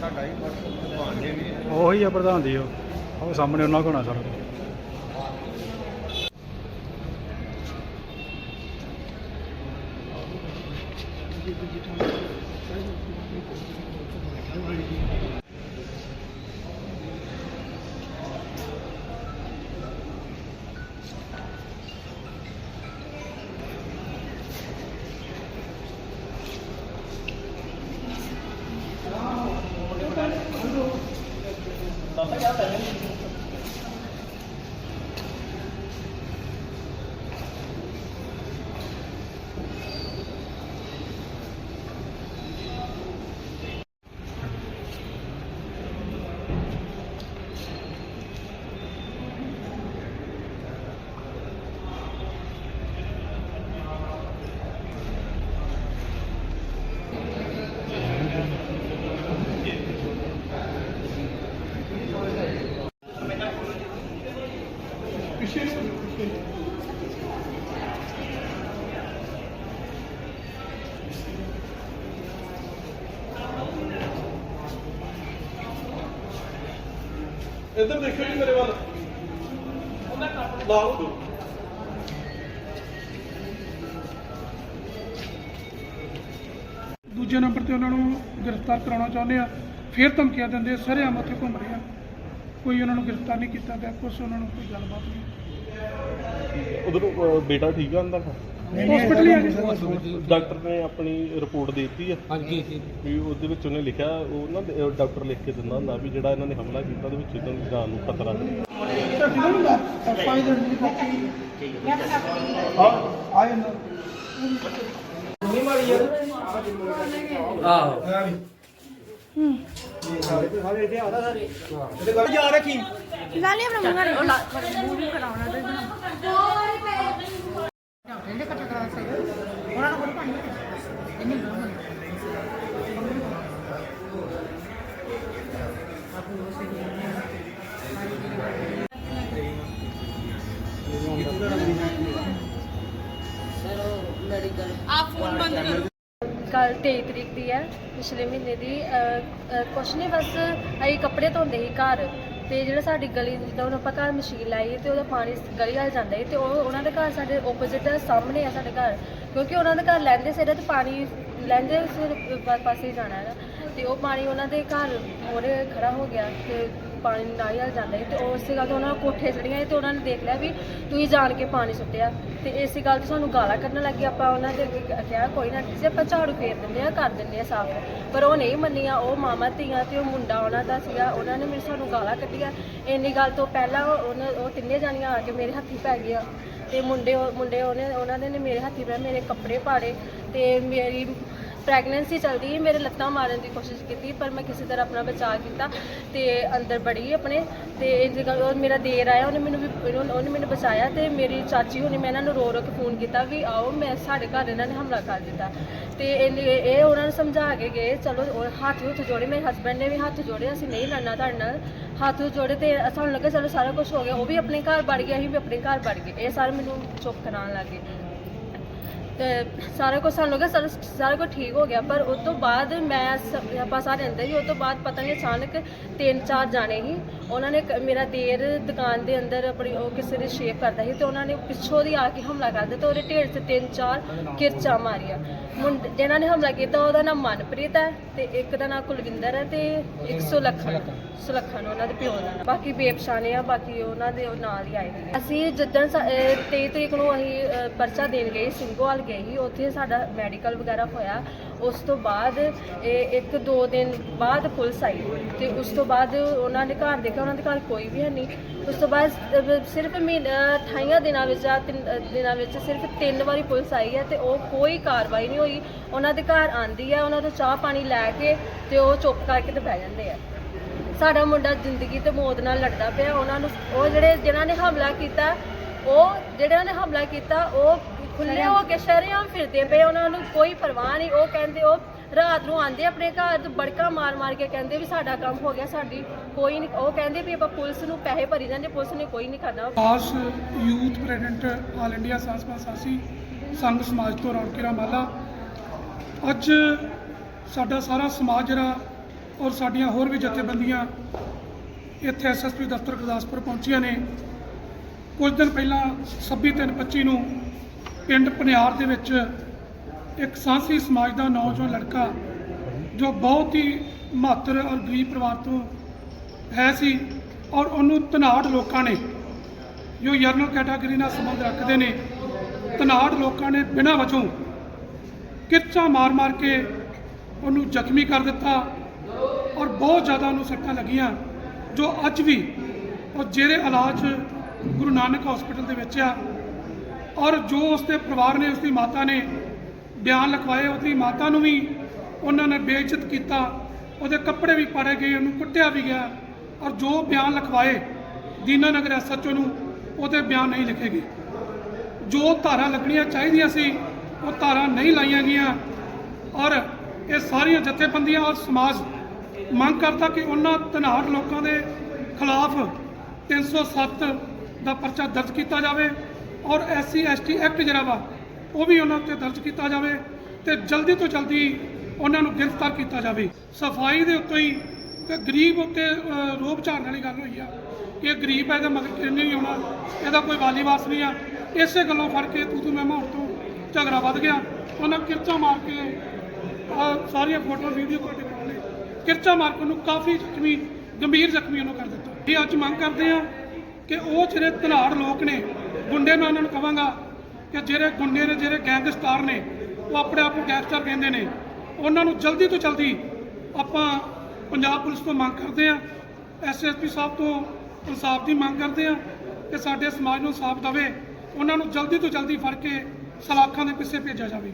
ਸਾਡਾ ਹੀ ਉਹੀ ਆ ਪ੍ਰਧਾਨ ਜੀ ਉਹ ਉਹ ਸਾਹਮਣੇ ਉਹਨਾਂ ਕੋਲ ਹੋਣਾ ਸਾਰਾ ਕੁਛ। ਇੱਧਰ ਦੇਖੋ ਜੀ ਮੇਰੇ ਵੱਲ। ਲਾਓ। ਦੂਜੇ ਨੰਬਰ ਤੇ ਉਹਨਾਂ ਨੂੰ ਗ੍ਰਿਫਤਾਰ ਕਰਾਉਣਾ ਚਾਹੁੰਦੇ ਆ। ਫਿਰ ਧਮਕੀਆਂ ਦਿੰਦੇ ਸਾਰੇ ਆਮ ਉੱਥੇ ਘੁੰਮ ਰਹੇ ਆ। ਕੋਈ ਉਹਨਾਂ ਨੂੰ ਗ੍ਰਿਫਤਾਰ ਨਹੀਂ ਕੀਤਾ ਗਿਆ, ਕੁਛ ਉਹਨਾਂ ਨੂੰ ਕੋਈ ਗੱਲਬਾਤ ਨਹੀਂ। ਉਧਰ ਬੇਟਾ ਠੀਕ ਆ ਅੰਦਰ? ਹਸਪੀਟਲ ਹੀ ਆ ਜੀ ਡਾਕਟਰ ਨੇ ਆਪਣੀ ਰਿਪੋਰਟ ਦੇ ਦਿੱਤੀ ਆ। ਹਾਂਜੀ। ਵੀ ਉਹਦੇ ਵਿੱਚ ਉਹਨੇ ਲਿਖਿਆ ਉਹ ਨਾ ਡਾਕਟਰ ਲਿਖ ਕੇ ਦਿੰਦਾ ਹੁੰਦਾ ਵੀ ਜਿਹੜਾ ਇਹਨਾਂ ਨੇ ਹਮਲਾ ਕੀਤਾ ਉਹਦੇ ਵਿੱਚ ਇਹਨਾਂ ਦੀ ਜਾਨ ਨੂੰ ਖਤਰਾ ਹੈ। ਲਾਲੀ ਆਪਣਾ ਮੂੰਹ ਨਾਲ ਉਹ ਲਾ ਮੂੰਹ ਨੂੰ ਕਰਾਉਣਾ ਤੇ ਇਹਨੇ ਕੱਟਾ ਕਰਾ ਸਹੀ ਉਹਨਾਂ ਨੂੰ ਕੋਈ ਪਾਣੀ ਕੱਲ 23 ਤਰੀਕ ਦੀ ਹੈ, ਪਿਛਲੇ ਮਹੀਨੇ ਦੀ। ਕੁਛ ਨਹੀਂ ਬਸ ਅਸੀਂ ਕੱਪੜੇ ਧੋਂਦੇ ਸੀ ਘਰ। ਤੇ ਜਿਹੜਾ ਸਾਡੀ ਗਲੀ ਜਿੱਦਾਂ ਹੁਣ ਆਪਾਂ ਘਰ ਮਸ਼ੀਨ ਲਾਈ ਹੈ ਤੇ ਉਹਦਾ ਪਾਣੀ ਗਲੀ ਵੱਲ ਜਾਂਦਾ ਹੈ ਤੇ ਉਹ, ਉਹਨਾਂ ਦੇ ਘਰ ਸਾਡੇ ਆਪੋਜ਼ਿਟ ਸਾਹਮਣੇ ਆ ਸਾਡੇ ਘਰ। ਕਿਉਂਕਿ ਉਹਨਾਂ ਦੇ ਘਰ ਲੈਂਦੇ ਸਿਰ ਤੇ ਪਾਣੀ, ਲੈਂਦੇ ਸਿਰ ਪਾਸੇ ਜਾਣਾ ਹੈ ਤੇ ਉਹ ਪਾਣੀ ਉਹਨਾਂ ਦੇ ਘਰ ਮੋਰੇ ਖੜਾ ਹੋ ਗਿਆ ਤੇ ਪਾਣੀ ਨਾਲੀ ਵੱਲ ਜਾਂਦਾ ਸੀ ਤੇ ਉਹ ਇਸੇ ਗੱਲ ਤੋਂ ਉਹਨਾਂ ਨੂੰ ਕੋਠੇ ਚੜੀਆਂ ਸੀ ਤੇ ਉਹਨਾਂ ਨੇ ਦੇਖ ਲਿਆ ਵੀ ਤੁਸੀਂ ਜਾਣ ਕੇ ਪਾਣੀ ਸੁੱਟਿਆ। ਤੇ ਇਸੇ ਗੱਲ ਤੋਂ ਸਾਨੂੰ ਗਾਲਾਂ ਕੱਢਣ ਲੱਗੇ। ਆਪਾਂ ਉਹਨਾਂ ਦੇ ਅੱਗੇ ਕਿਹਾ, ਕੋਈ ਨਾ ਜੇ ਆਪਾਂ ਝਾੜੂ ਫੇਰ ਦਿੰਦੇ ਆ ਕਰ ਦਿੰਦੇ ਆ ਸਾਫ਼। ਪਰ ਉਹ ਨਹੀਂ ਮੰਨੀਆਂ। ਉਹ ਮਾਮਾ, ਧੀਆਂ ਤੇ ਉਹ ਮੁੰਡਾ ਉਹਨਾਂ ਦਾ ਸੀਗਾ। ਉਹਨਾਂ ਨੇ ਮੇਰੇ ਸਾਨੂੰ ਗਾਲਾਂ ਕੱਢੀਆਂ। ਇੰਨੀ ਗੱਲ ਤੋਂ ਪਹਿਲਾਂ ਉਹ, ਉਹਨਾਂ- ਉਹ ਤਿੰਨੇ ਜਾਣੀਆਂ ਆ ਕੇ ਮੇਰੇ ਹੱਥੀ ਪੈ ਗਈਆਂ। ਤੇ ਮੁੰਡੇ ਉਹ- ਮੁੰਡੇ ਉਹਨੇ, ਉਹਨਾਂ ਦੇ ਨੇ ਮੇਰੇ ਹੱਥੀ ਪੈ ਮੇਰੇ ਕੱਪੜੇ ਪਾੜੇ। ਤੇ ਮੇਰੀ ਪ੍ਰੈਗਨੈਂਸੀ ਚੱਲਦੀ ਸੀ, ਮੇਰੇ ਲੱਤਾਂ ਮਾਰਨ ਦੀ ਕੋਸ਼ਿਸ਼ ਕੀਤੀ, ਪਰ ਮੈਂ ਕਿਸੇ ਤਰ੍ਹਾਂ ਆਪਣਾ ਬਚਾਅ ਕੀਤਾ ਤੇ ਅੰਦਰ ਬੜੀ ਆਪਣੇ, ਤੇ ਇਹ ਜਗ੍ਹਾ ਉਹ ਮੇਰਾ ਦੇਰ ਆਇਆ, ਉਹਨੇ ਮੈਨੂੰ ਵੀ ਉਹਨੇ ਉਹਨੇ ਮੈਨੂੰ ਬਚਾਇਆ ਤੇ ਮੇਰੀ ਚਾਚੀ ਹੋਣੀ ਮੈਂ ਇਹਨਾਂ ਨੂੰ ਰੋ ਰੋ ਕੇ ਫੋਨ ਕੀਤਾ ਵੀ ਆਓ, ਮੈਂ ਸਾਡੇ ਘਰ ਇਹਨਾਂ ਨੇ ਹਮਲਾ ਕਰ ਦਿੱਤਾ। ਤੇ ਇਹ ਇਹ ਉਹਨਾਂ ਨੂੰ ਸਮਝਾ ਕੇ ਗਏ, ਚਲੋ, ਉਹ ਹੱਥ ਹੁੱਥ ਜੋੜੇ, ਮੇਰੇ ਹਸਬੰਡ ਨੇ ਵੀ ਹੱਥ ਜੋੜੇ, ਅਸੀਂ ਨਹੀਂ ਲੜਨਾ ਤੁਹਾਡੇ ਨਾਲ। ਹੱਥ ਹੁੱਥ ਜੋੜੇ ਤੇ ਸਾਨੂੰ ਲੱਗਾ, ਚਲੋ ਸਾਰਾ ਕੁਝ ਹੋ ਗਿਆ, ਉਹ ਵੀ ਆਪਣੇ ਘਰ ਵੜ ਗਿਆ, ਅਸੀਂ ਵੀ ਆਪਣੇ ਘਰ ਵੜ ਗਏ। ਇਹ ਸਾਰੇ ਮੈਨੂੰ ਚੁੱਪ ਕਰਾਉਣ ਲੱਗੇ ਤੇ ਸਾਰਾ ਕੁਝ ਸਾਨੂੰ ਲੱਗਾ ਸਾਰਾ ਸਾਰਾ ਕੁਝ ਠੀਕ ਹੋ ਗਿਆ ਪਰ ਉਸ ਤੋਂ ਬਾਅਦ ਮੈਂ ਸ- ਆਪਾਂ ਸਾਰੇ ਅੰਦਰ ਹੀ ਉਸ ਤੋਂ ਬਾਅਦ ਪਤਾ ਨਹੀਂ ਅਚਾਨਕ ਤਿੰਨ ਚਾਰ ਜਾਣੇ ਹੀ ਉਹਨਾਂ ਨੇ ਕ- ਮੇਰਾ ਦੇਰ ਦੁਕਾਨ ਦੇ ਅੰਦਰ ਆਪਣੀ ਉਹ ਕਿਸੇ ਦੀ ਸ਼ੇਪ ਕਰਦਾ ਸੀ ਤੇ ਉਹਨਾਂ ਨੇ ਪਿੱਛੋਂ ਦੀ ਆ ਕੇ ਹਮਲਾ ਕਰ ਦਿੱਤਾ ਉਹਦੇ ਢੇਰ 'ਚ ਤਿੰਨ ਚਾਰ ਕਿਰਚਾਂ ਮਾਰੀਆਂ। ਮੁੰਡੇ ਜਿਹਨਾਂ ਨੇ ਹਮਲਾ ਕੀਤਾ ਉਹਦਾ ਨਾਮ ਮਨਪ੍ਰੀਤ ਹੈ ਤੇ ਇੱਕ ਦਾ ਨਾਮ ਕੁਲਵਿੰਦਰ ਹੈ ਤੇ ਇੱਕ ਸੁਲੱਖਣ ਸੁਲੱਖਣ ਉਹਨਾਂ ਦੇ ਪਿਓ ਦਾ ਬਾਕੀ ਬੇਪਛਾਣੇ ਆ ਬਾਕੀ ਉਹਨਾਂ ਦੇ ਉਹ ਨਾਲ ਹੀ ਆਏ। ਸੀ ਅਸੀਂ ਜਿੱਦਣ ਸਾ- ਅਹ 23 ਤਰੀਕ ਨੂੰ ਅਸੀਂ ਅਹ, ਪਰਚਾ ਦੇਣ ਗਏ ਸਿੰਘੋਵਾਲ ਗਏ ਗਈ ਉੱਥੇ ਸਾਡਾ ਮੈਡੀਕਲ ਵਗੈਰਾ ਹੋਇਆ। ਉਸ ਤੋਂ ਬਾਅਦ ਇਹ ਇੱਕ ਦੋ ਦਿਨ ਬਾਅਦ ਪੁਲਿਸ ਆਈ ਤੇ ਉਸ ਤੋਂ ਬਾਅਦ ਉਹਨਾਂ ਨੇ ਘਰ ਦੇਖਿਆ, ਉਹਨਾਂ ਦੇ ਘਰ ਕੋਈ ਵੀ ਹੈ ਨਹੀਂ। ਉਸ ਤੋਂ ਬਾਅਦ ਸਿਰਫ ਮਹੀਨਾ 28 ਦਿਨਾਂ ਵਿੱਚ ਜਾਂ ਤਿੰਨ ਦਿਨਾਂ ਵਿੱਚ ਸਿਰਫ ਤਿੰਨ ਵਾਰੀ ਪੁਲਿਸ ਆਈ ਹੈ ਤੇ ਉਹ ਕੋਈ ਕਾਰਵਾਈ ਨਹੀਂ ਹੋਈ। ਉਹਨਾਂ ਦੇ ਘਰ ਆਂਦੀ ਹੈ, ਉਹਨਾਂ ਤੋਂ ਚਾਹ ਪਾਣੀ ਲੈ ਕੇ ਤੇ ਉਹ ਚੁੱਪ ਕਰਕੇ ਤੇ ਬਹਿ ਜਾਂਦੇ ਆ। ਸਾਡਾ ਮੁੰਡਾ ਜ਼ਿੰਦਗੀ ਤੇ ਮੌਤ ਨਾਲ ਲੜਦਾ ਪਿਆ। ਉਹਨਾਂ ਨੂੰ ਉਹ ਜਿਹੜੇ ਜਿਨ੍ਹਾਂ ਨੇ ਹਮਲਾ ਕੀਤਾ, ਉਹ ਜਿਹੜਿਆਂ ਨੇ ਹਮਲਾ ਕੀਤਾ, ਉਹ ਖੁੱਲੇ ਹੋ ਕੇ ਸ਼ਰੇਆਮ ਫਿਰਦੇ ਪਏ ਉਹਨਾਂ ਨੂੰ ਕੋਈ ਪਰਵਾਹ ਨਹੀਂ। ਉਹ ਕਹਿੰਦੇ, ਉਹ ਰਾਤ ਨੂੰ ਆਂਦੇ ਆਪਣੇ ਘਰ ਤੇ ਬੜਕਾ ਮਾਰ ਮਾਰ ਕੇ ਕਹਿੰਦੇ ਵੀ ਸਾਡਾ ਕੰਮ ਹੋ ਗਿਆ, ਸਾਡੀ ਕੋਈ ਨਹੀਂ। ਉਹ ਕਹਿੰਦੇ ਵੀ ਆਪਾਂ ਪੁਲਿਸ ਨੂੰ ਪੈਸੇ ਭਰੀ ਜਾਂਦੇ, ਪੁਲਿਸ ਨੇ ਕੋਈ ਨਹੀਂ ਕਰਨਾ। ਖਾਸ ਯੂਥ ਪ੍ਰੈਜ਼ੀਡੈਂਟ ਆਲ ਇੰਡੀਆ ਸਾਸਪਾ ਸਾਸੀ, ਸੰਘ ਸਮਾਜ ਤੋਂ ਰੌਣਕੀ ਮਾਲਾ। ਅੱਜ ਸਾਡਾ ਸਾਰਾ ਸਮਾਜ ਜਿਹੜਾ, ਔਰ ਸਾਡੀਆਂ ਹੋਰ ਵੀ ਜਥੇਬੰਦੀਆਂ ਇੱਥੇ ਐਸਐਸਪੀ ਦਫ਼ਤਰ ਗੁਰਦਾਸਪੁਰ ਪਹੁੰਚੀਆਂ ਨੇ। ਕੁਝ ਦਿਨ ਪਹਿਲਾਂ 26 ਤਿੰਨ 25 ਨੂੰ ਪਿੰਡ ਪਨਿਆਰ ਦੇ ਵਿੱਚ ਇੱਕ ਸਾਂਸੀ ਸਮਾਜ ਦਾ ਨੌਜਵਾਨ ਲੜਕਾ ਜੋ ਬਹੁਤ ਹੀ ਮਾਤਰ ਔਰ ਗਰੀਬ ਪਰਿਵਾਰ ਤੋਂ ਹੈ ਸੀ ਔਰ ਉਹਨੂੰ ਧਨਾੜ ਲੋਕਾਂ ਨੇ, ਜੋ ਜਰਨਲ ਕੈਟਾਗਰੀ ਨਾਲ ਸੰਬੰਧ ਰੱਖਦੇ ਨੇ, ਧਨਾੜ ਲੋਕਾਂ ਨੇ ਬਿਨਾਂ ਵਜੋਂ ਕਿਰਚਾ ਮਾਰ-ਮਾਰ ਕੇ ਉਹਨੂੰ ਜ਼ਖਮੀ ਕਰ ਦਿੱਤਾ ਔਰ ਬਹੁਤ ਜ਼ਿਆਦਾ ਉਹਨੂੰ ਸੱਟਾਂ ਲੱਗੀਆਂ, ਜੋ ਅੱਜ ਵੀ ਉਹ ਜਿਹੜੇ ਇਲਾਜ ਗੁਰੂ ਨਾਨਕ ਹਸਪੀਟਲ ਦੇ ਵਿੱਚ ਆ ਔਰ ਜੋ ਉਸਦੇ ਪਰਿਵਾਰ ਨੇ, ਉਸਦੀ ਮਾਤਾ ਨੇ ਬਿਆਨ ਲਿਖਵਾਏ, ਉਹਦੀ ਮਾਤਾ ਨੂੰ ਵੀ ਉਹਨਾਂ ਨੇ ਬੇਇੱਜ਼ਤ ਕੀਤਾ, ਉਹਦੇ ਕੱਪੜੇ ਵੀ ਪਾੜੇ ਗਏ, ਉਹਨੂੰ ਕੁੱਟਿਆ ਵੀ ਗਿਆ ਔਰ ਜੋ ਬਿਆਨ ਲਿਖਵਾਏ ਦੀਨਾ ਦੀਨਾਨਗਰ ਐਸਐਚਓ ਨੂੰ, ਉਹਦੇ ਬਿਆਨ ਨਹੀਂ ਲਿਖੇ ਗਏ। ਜੋ ਧਾਰਾ ਲੱਗਣੀਆਂ ਚਾਹੀਦੀਆਂ ਸੀ, ਉਹ ਧਾਰਾ ਨਹੀਂ ਲਾਈਆਂ ਗਈਆਂ ਔਰ ਇਹ ਸਾਰੀਆਂ ਜਥੇਬੰਦੀਆਂ ਔਰ ਸਮਾਜ ਮੰਗ ਕਰਦਾ ਕਿ ਉਹਨਾਂ ਧਨਾੜ ਲੋਕਾਂ ਦੇ ਖਿਲਾਫ 307 ਦਾ ਪਰਚਾ ਦਰਜ ਕੀਤਾ ਜਾਵੇ। ਔਰ ਐਸਸੀ ਐਸਟੀ ਐਕਟ ਜਿਹੜਾ ਵਾ ਉਹ ਵੀ ਉਹਨਾਂ ਉੱਤੇ ਦਰਜ ਕੀਤਾ ਜਾਵੇ ਤੇ ਜਲਦੀ ਤੋਂ ਜਲਦੀ ਉਹਨਾਂ ਨੂੰ ਗ੍ਰਿਫਤਾਰ ਕੀਤਾ ਜਾਵੇ। ਸਫ਼ਾਈ ਦੇ ਉੱਤੇ ਹੀ ਤੇ ਗਰੀਬ ਉੱਤੇ ਅ, ਰੋਬ ਝਾੜਨ ਵਾਲੀ ਗੱਲ ਹੋਈ ਆ ਇਹ ਗਰੀਬ ਹੈ ਇਹਦਾ ਮਗਰ ਕਿੰਨੇ ਨਹੀਂ ਆਉਣਾ ਇਹਦਾ ਕੋਈ ਵਾਲੀ ਵਾਸ ਨਹੀਂ ਆ। ਇਸੇ ਗੱਲੋਂ ਫੜ ਕੇ ਤੂੰ ਤੂੰ ਮੈਂ ਮੈਂ ਤੋਂ ਝਗੜਾ ਵੱਧ ਗਿਆ। ਉਹਨਾਂ ਕਿਰਚਾ ਮਾਰ ਕੇ ਸਾਰੀਆਂ ਫੋਟੋ ਵੀਡੀਓ ਕੋਲ ਕਰਾ ਲਏ ਕਿਰਚਾ ਮਾਰ ਕੇ ਉਹਨੂੰ ਕਾਫੀ ਜ਼ਖਮੀ ਗੰਭੀਰ ਜ਼ਖਮੀ ਉਹਨੂੰ ਕਰ ਦਿੱਤਾ। ਇਹ ਅੱਜ ਮੰਗ ਕਰਦੇ ਆ ਕਿ ਉਹ ਜਿਹੜੇ ਧਨਾੜ ਲੋਕ ਨੇ ਗੁੰਡੇ ਮੈਂ ਉਹਨਾਂ ਨੂੰ ਕਹਾਂਗਾ ਕਿ ਜਿਹੜੇ ਗੁੰਡੇ ਨੇ, ਜਿਹੜੇ ਗੈਂਗਸਟਰ ਨੇ, ਉਹ ਆਪਣੇ ਆਪ ਨੂੰ ਗੈਂਗਸਟਰ ਕਹਿੰਦੇ ਨੇ। ਉਹਨਾਂ ਨੂੰ ਜਲਦੀ ਤੋਂ ਜਲਦੀ ਆਪਾਂ ਪੰਜਾਬ ਪੁਲਿਸ ਤੋਂ ਮੰਗ ਕਰਦੇ ਆ ਐਸਐਸਪੀ ਸਾਹਿਬ ਤੋਂ ਇਨਸਾਫ ਦੀ ਮੰਗ ਕਰਦੇ ਆ ਕਿ ਸਾਡੇ ਸਮਾਜ ਨੂੰ ਇਨਸਾਫ ਦਵੇ। ਉਹਨਾਂ ਨੂੰ ਜਲਦੀ ਤੋਂ ਜਲਦੀ ਫੜ ਕੇ ਸਲਾਖਾਂ ਦੇ ਪਿੱਛੇ ਭੇਜਿਆ ਜਾਵੇ।